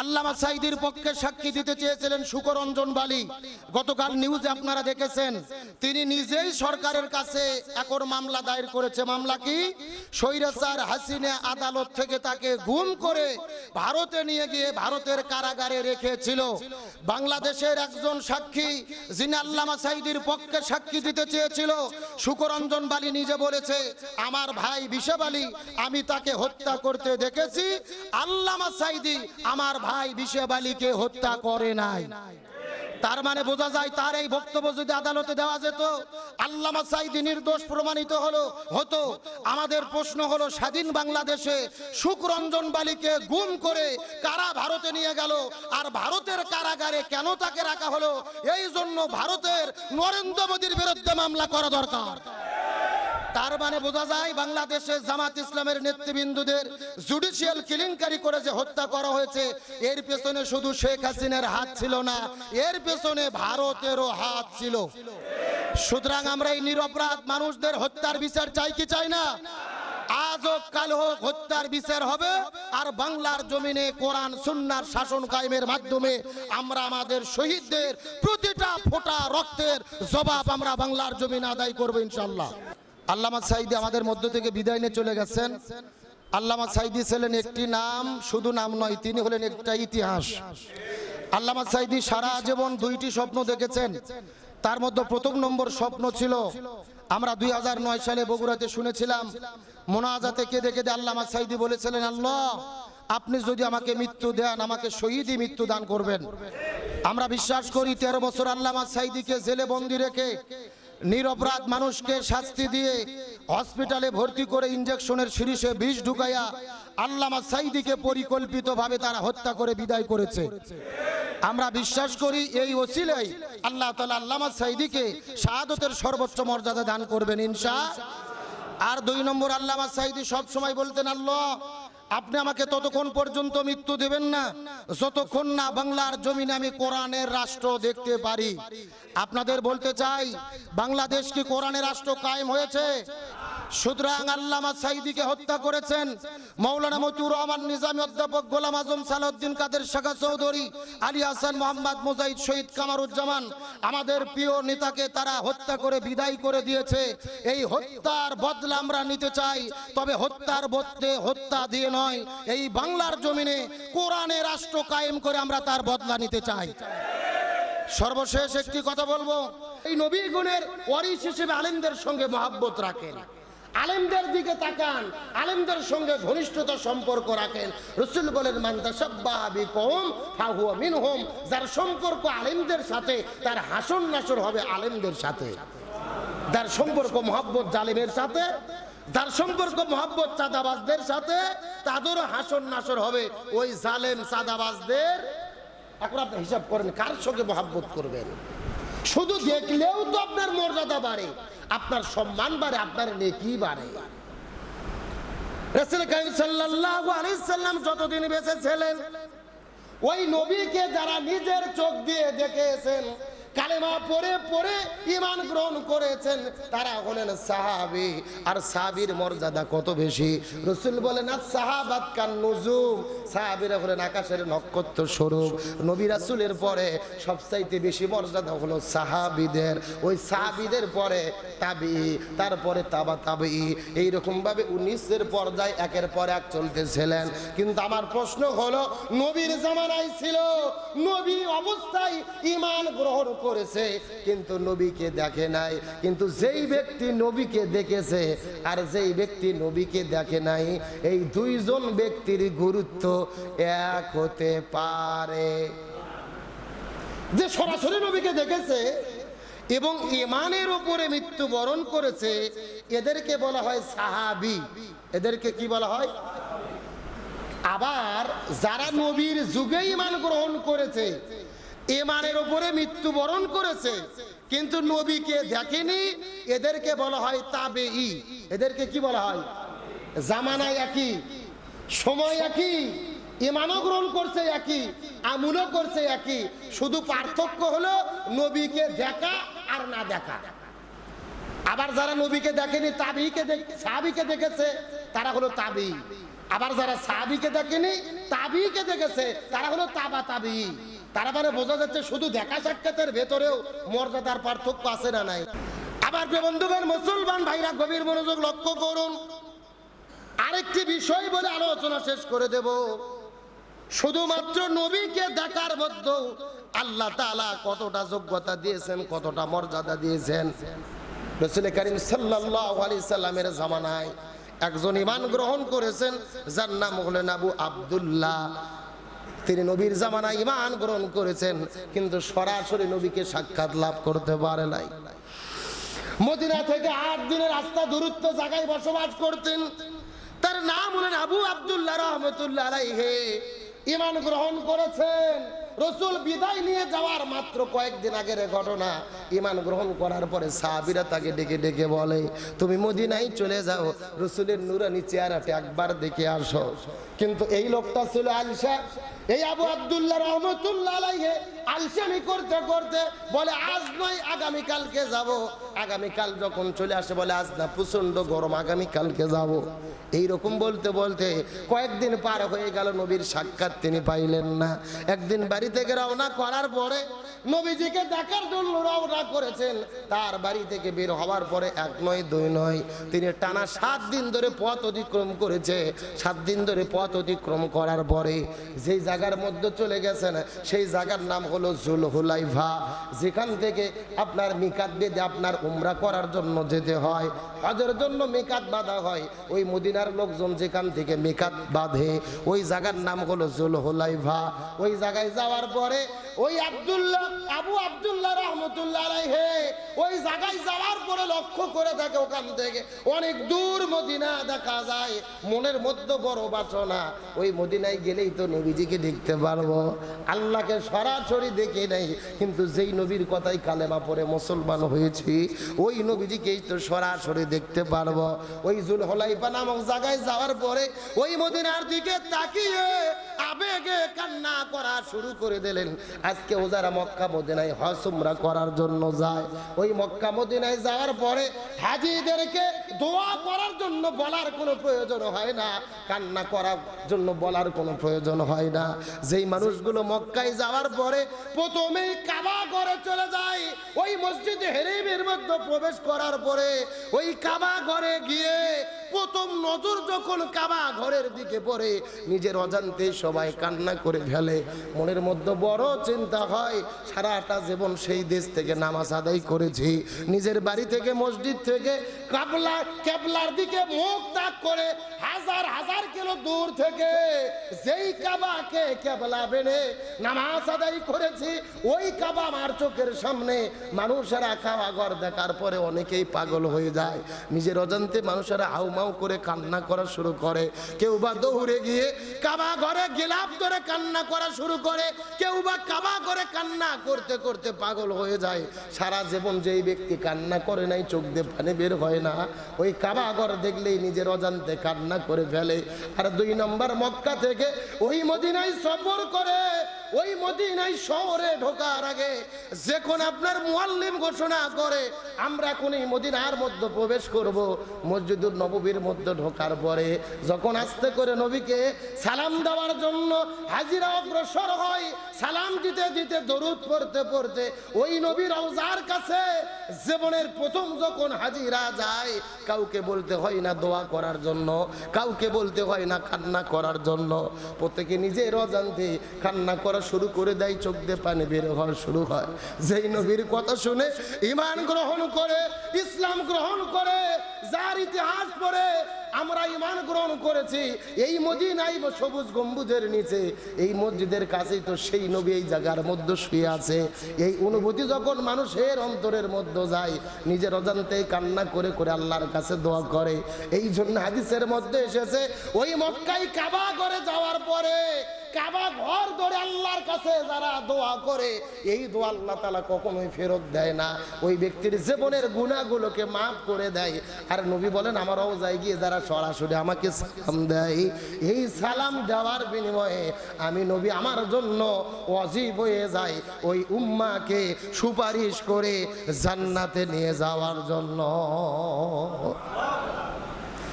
আল্লামা সাইদির পক্ষে সাক্ষী দিতে চেয়েছিলেন সুকরঞ্জন বালি। গতকাল নিউজে আপনারা দেখেছেন, তিনি নিজেই সরকারের কাছে একর মামলা দায়ের করেছে। মামলা কি? স্বৈরাচার হাসিনা আদালত থেকে তাকে গুম করে ভারতে নিয়ে গিয়ে ভারতের কারাগারে রেখেছিল। বাংলাদেশের একজন সাক্ষী, যিনি আল্লামা সাইদির পক্ষে সাক্ষী দিতে চেয়েছিল সুকরঞ্জন বালি নিজে বলেছে, আমার ভাই বিশাব আমি তাকে হত্যা করতে দেখেছি। আল্লামা সাইদি আমার ভাই বিশাব আলীকে হত্যা করে নাই। তার মানে বোঝা যায় তার এই বক্তব্য যদি আদালতে দেওয়া যেত, আল্লামা সাইদি নির্দোষ প্রমাণিত হলো, হতো। আমাদের প্রশ্ন হলো, স্বাধীন বাংলাদেশে সুকরঞ্জন বালিকে গুম করে কারা ভারতে নিয়ে গেল? আর ভারতের কারাগারে কেন তাকে রাখা হলো? এই জন্য ভারতের নরেন্দ্র মোদীর বিরুদ্ধে মামলা করা দরকার। তার মানে বোঝা যায় বাংলাদেশের জামাত ইসলামের নেতৃবৃন্দুদের জুডিশিয়াল কিলিংকারি করে যে হত্যা করা হয়েছে, এর পেছনে শুধু শেখ হাসিনার হাত ছিল না, এর পেছনে ভারতেরও হাত ছিল। সুতরাং আমরা এই নিরপরাধ মানুষদের হত্যার বিচার চাই কি চাই না? আজ কাল হোক হত্যার বিচার হবে, আর বাংলার জমিনে কোরআন, সুন্নার শাসন কায়েমের মাধ্যমে আমরা আমাদের শহীদদের প্রতিটা ফোঁটা রক্তের জবাব আমরা বাংলার জমিনে আদায় করব ইনশাল্লাহ আল্লামা সাইদি আমাদের মধ্য থেকে বিদায় নিয়ে চলে গেছেন। আল্লামা সাইদি ছিলেন একটি নাম, শুধু নাম নয়, তিনি হলেন একটা ইতিহাস। আল্লামা সাইদি সারা জীবন দুইটি স্বপ্ন দেখেছেন। তার মধ্যে প্রথম নম্বর স্বপ্ন ছিল, আমরা দুই নয় সালে বগুড়াতে শুনেছিলাম, মোনাজাতে কেঁদে কেঁদে আল্লামা সাইদি বলেছিলেন, আল্লাহ, আপনি যদি আমাকে মৃত্যু দেন, আমাকে শহীদই মৃত্যু দান করবেন। আমরা বিশ্বাস করি, তেরো বছর আল্লামা সাইদিকে জেলে বন্দি রেখে নিরপরাধ মানুষকে শাস্তি দিয়ে হসপিটালে ভর্তি করে ইঞ্জেকশনের শিরিষে বিষ ঢুকাইয়া আল্লামা সাইদিকে পরিকল্পিতভাবে তারা হত্যা করে বিদায় করেছে। আমরা বিশ্বাস করি এই ওসিলাই আল্লাহ তালা আল্লামা সাইদিকে শাহাদতের সর্বোচ্চ মর্যাদা দান করবেন ইনশা। আর দুই নম্বর আল্লামা সাইদি সব সময় বলতেন, আল্লাহ আপনি আমাকে ততক্ষণ পর্যন্ত মৃত্যু দেবেন না। যতক্ষণ না বাংলার জমিনে আমি কোরআনের রাষ্ট্র দেখতে পারি। আপনাদের বলতে চাই, বাংলাদেশ কি কোরআনের রাষ্ট্র কায়েম হয়েছে? সুতরাং আল্লামা সাইদিকে হত্যা করেছেন। মৌলানা মতিউর রহমান নিজামী অধ্যাপক গোলাম আজম সালাউদ্দিন কাদের শাখা চৌধুরী, আলী হাসান মোহাম্মদ মুজাহিদ শহীদ কামারুজ্জামান, আমাদের প্রিয় নেতাকে তারা হত্যা করে বিদায় করে দিয়েছে। এই হত্যার বদলা আমরা নিতে চাই, তবে হত্যার বদলে হত্যা দিয়ে নয়। এই বাংলার জমিনে কোরআনে রাষ্ট্র কায়েম করে আমরা তার বদলা নিতে চাই। সর্বশেষ একটি কথা বলব, এই নবী গুণের ওয়ারিস হিসেবে আলেমদের সঙ্গে মহাব্বত রাখেন। আলেমদের দিকে তাকান, আলেমদের সঙ্গে ঘনিষ্ঠতা সম্পর্ক রাখেন। রসুল বলেন মান্তাসাব্বাহাবি কম ফাহুয়া মিনহুম। যার সম্পর্ক আলেমদের সাথে, তার হাসন নাসর হবে আলেমদের সাথে। তার সম্পর্ক মহাব্বত জালেমের সাথে যার সম্পর্ক মহাব্বত চাঁদাবাজদের সাথে, তাদেরও হাসন নাসর হবে। ওই জালেম চাঁদাবাজদের, এখন আপনি হিসাব করেন, কার সঙ্গে মহাব্বত করবেন? শুধু দেখলেও তো আপনার মর্যাদা বাড়ে, আপনার সম্মান বাড়ে, আপনার নেকি বাড়ে। যতদিন বেঁচে ছিলেন, ওই নবীকে যারা নিজের চোখ দিয়ে দেখেছেন কালেমা পড়ে পড়ে ইমান গ্রহণ করেছেন। তারা হলেন সাহাবি। আর সাহাবির মর্যাদা কত বেশি? রসুল বলেন আর সাহাবাত কান নুজুম। সাহাবিরা হলেন আকাশের নক্ষত্র স্বরূপ। নবী রাসুলের পরে সবচাইতে বেশি মর্যাদা হলো সাহাবিদের। ওই সাহাবিদের পরে তাবি, তারপরে তাবা তাবি। এইরকম ভাবে উনিশের পর্যায়ে একের পর এক চলতেছিলেন। কিন্তু আমার প্রশ্ন হলো, নবীর জামানায় ছিল? নবী অবস্থায় ইমান গ্রহণ করেছে, কিন্তু নবীকে দেখে নাই। কিন্তু যেই ব্যক্তি নবীকে দেখেছে আর যেই ব্যক্তি নবীকে দেখে নাই, এই দুইজন ব্যক্তির গুরুত্ব এক হতে পারে। যে সরাসরি নবীকে দেখেছে এবং ইমানের উপরে মৃত্যুবরণ করেছে, এদেরকে বলা হয় সাহাবি। এদেরকে কি বলা হয়? আবার যারা নবীর যুগে ইমান গ্রহণ করেছে ইমানের উপরে মৃত্যুবরণ করেছে, কিন্তু নবীকে দেখেনি, এদেরকে বলা হয় তাবে ই এদেরকে কি বলা হয়? জামানায় একই, সময় একই ইমানও গ্রহণ করছে একই, আমুলও করছে একই, শুধু পার্থক্য হলো নবীকে দেখা আর না দেখা। আবার যারা নবীকে দেখেনি তাবিকে দেখে সাহাবিকে দেখেছে, তারা হলো তাবি আবার যারা সাবিকে দেখেনি, তাবিকে দেখেছে, তারা হলো তাবা তাবি। তারা মানে বোঝা যাচ্ছে শুধু দেখা সাক্ষাতের ভেতরেও মর্যাদার পার্থক্য আছে না নাই। আবার বন্ধুগণ, মুসলমান ভাইরা, গভীর মনোযোগ লক্ষ্য করুন। আরেকটি বিষয় বলে আলোচনা শেষ করে দেব। শুধুমাত্র নবীকে দেখার মধ্যেও আল্লাহ তাআলা কতটা যোগ্যতা দিয়েছেন, কতটা মর্যাদা দিয়েছেন। রসুল করিম সাল্লাল্লাহু আলাইহি সাল্লামের জামানায় একজন ইমান গ্রহণ করেছেন, যার নাম হলেন আবু আব্দুল্লাহ। তিনি নবীর জামানায় ইমান গ্রহণ করেছেন, কিন্তু সরাসরি নবীকে সাক্ষাৎ লাভ করতে পারে নাই। মদিনা থেকে আট দিনের রাস্তা দূরত্ব জায়গায় বসবাস করতেন। তার নাম হলেন আবু আব্দুল্লাহ রহমতুল্লাহ ইমান গ্রহণ করেছেন। রসুল বিদায় নিয়ে যাওয়ার মাত্র কয়েকদিন আগের ঘটনা। ইমান গ্রহণ করার পরে সাহাবিরা তাকে ডেকে ডেকে বলে, তুমি মদিনায় চলে যাও, রসুলের নুরানি চেহারাটা একবার দেখে আসো। কিন্তু এই লোকটা ছিল আলসা এই আবু আব্দুল্লাহ রহমতুল্লাহ আলসামি করতে করতে বলে, আজ নয়, আগামীকালকে যাব। আগামীকাল যখন চলে আসে বলে, আজ না প্রচণ্ড গরম, আগামীকালকে যাব। এই রকম বলতে বলতে কয়েকদিন পার হয়ে গেল, নবীর সাক্ষাৎ তিনি পাইলেন না। একদিন বাড়ি থেকে রওনা করার পরে নবীজিকে দেখার জন্য রওনা করেছেন। তার বাড়ি থেকে বের হওয়ার পরে এক নয়, দুই নয়, তিনি টানা সাত দিন ধরে পথ অতিক্রম করেছে। সাত দিন ধরে পথ অতিক্রম করার পরে যেই জায়গার মধ্যে চলে গেছেন, সেই জায়গার নাম হলো জুলহুলাইভা যেখান থেকে আপনার মিকাত বেঁধে আপনার উমরা করার জন্য যেতে হয়। হজের জন্য মেকাত বাঁধা হয়। ওই মদিনার লোকজন যেখান থেকে মেকাত বাঁধে, ওই জায়গার নাম হলো জুলহুলাইভা ওই জায়গায় যাওয়ার পরে ওই আব্দুল্লাহ, আবু আব্দুল্লাহ রহমতুল্লাহ আলাইহে, ওই জায়গায় যাওয়ার পরে লক্ষ্য করে থাকে ওখান থেকে অনেক দূর মদিনা দেখা যায়। মনের মধ্যে বড় বাসনা, ওই মদিনায় গেলেই তো নবীজিকে দেখতে পারব। আল্লাহকে সরাসরি দেখে নেই, কিন্তু যেই নবীর কথাই কালেমা পরে মুসলমান হয়েছি, ওই নবীজিকেই তো সরাসরি দেখতে পারব। ওই জুল হলাইফা নামক জায়গায় যাওয়ার পরে ওই মদিনার দিকে তাকিয়ে আবেগে কান্না করা শুরু করে দিলেন। আজকে ও যারা মক্কা মদিনায় হজ উমরা করার জন্য যায়। ওই মক্কা মদিনায় যাওয়ার পরে হাজিদেরকে দোয়া করার জন্য বলার কোনো প্রয়োজন হয় না। কান্না করার জন্য বলার কোনো প্রয়োজন হয় না। যেই মানুষগুলো মক্কায় যাওয়ার পরে প্রথমেই কাবা ঘরে চলে যায়। ওই মসজিদে হেরিমের মধ্যে প্রবেশ করার পরে ওই কাবা ঘরে গিয়ে প্রথম নজর যখন কাবা ঘরের দিকে পড়ে, নিজের অজান্তে সবাই কান্না করে ফেলে। মনের মধ্যে বড় চিন্তা হয়, সারাটা জীবন সেই দেশ থেকে নামাজ আদায় করেছি। নিজের বাড়ি থেকে মসজিদ থেকে কাবলা কেবলার দিকে মুখ তাক করে হাজার হাজার কিলো দূর থেকে যেই কাবাকে কেবলা বেনে নামাজ আদায় করেছি, ওই কাবা আমার চোখের সামনে মানুষেরা খাওয়া ঘর দেখার পরে অনেকেই পাগল হয়ে যায়। নিজের অজান্তে মানুষেরা হাউমাউ করে কান্না করা শুরু করে। কেউ বা দৌড়ে গিয়ে কাবা ঘরে গিলাপ ধরে কান্না করা শুরু করে। কেউ বা কাবা করে কান্না করতে করতে পাগল হয়ে যায়। সারা জীবন যেই ব্যক্তি কান্না করে নাই, চোখ দিয়ে পানি বের হয় না। ওই কাবা ঘর দেখলেই নিজের অজান্তে কান্না করে ফেলে। আর দুই নম্বর মক্কা থেকে ওই মদিনায় সফর করে ওই মদিনায় শহরে ঢোকার আগে যখন আপনার মুয়াল্লিম ঘোষণা করে, আমরা এই মদিনার মধ্যে প্রবেশ করব, মসজিদুল নববীর মধ্যে ঢোকার পরে যখন আস্তে করে নবীকে সালাম দেওয়ার জন্য হাজিরা অগ্রসর হয়, সালাম দিতে দিতে দরুদ পড়তে পড়তে ওই নবীর রওজার কাছে জীবনের প্রথম যখন হাজিরা যায়, কাউকে বলতে হয় না দোয়া করার জন্য, কাউকে বলতে হয় না কান্না করার জন্য। প্রত্যেকে নিজের অজান্তে কান্না করা শুরু করে দেয়, চোখ দিয়ে পানি বের হওয়া শুরু হয়। যেই নবীর কথা শুনে ইমান গ্রহণ করে, ইসলাম গ্রহণ করে, যার ইতিহাস পড়ে আমরা ইমান গ্রহণ করেছি, এই মদিনাই সবুজ গম্বুজের নিচে, এই মসজিদের কাছেই তো সেই নবী এই জায়গার মধ্যে শুয়ে আছে। এই অনুভূতি যখন মানুষের অন্তরের মধ্যে যায়, নিজের অজান্তে কান্না করে করে আল্লাহর কাছে দোয়া করে। এই জন্য হাদিসের মধ্যে এসেছে, ওই মক্কাই কাবা করে যাওয়ার পরে কাবা ঘর ধরে আল্লাহর কাছে যারা দোয়া করে, এই দোয়া আল্লাহ তালা কখনোই ফেরত দেয় না। ওই ব্যক্তির জীবনের গুণাগুলোকে মাফ করে দেয়। আর নবী বলেন আমারও যাই গিয়ে যারা সরাসরি আমাকে সালাম দেয়, এই সালাম দেওয়ার বিনিময়ে আমি নবী আমার জন্য অজীব হয়ে যাই ওই উম্মাকে সুপারিশ করে জান্নাতে নিয়ে যাওয়ার জন্য।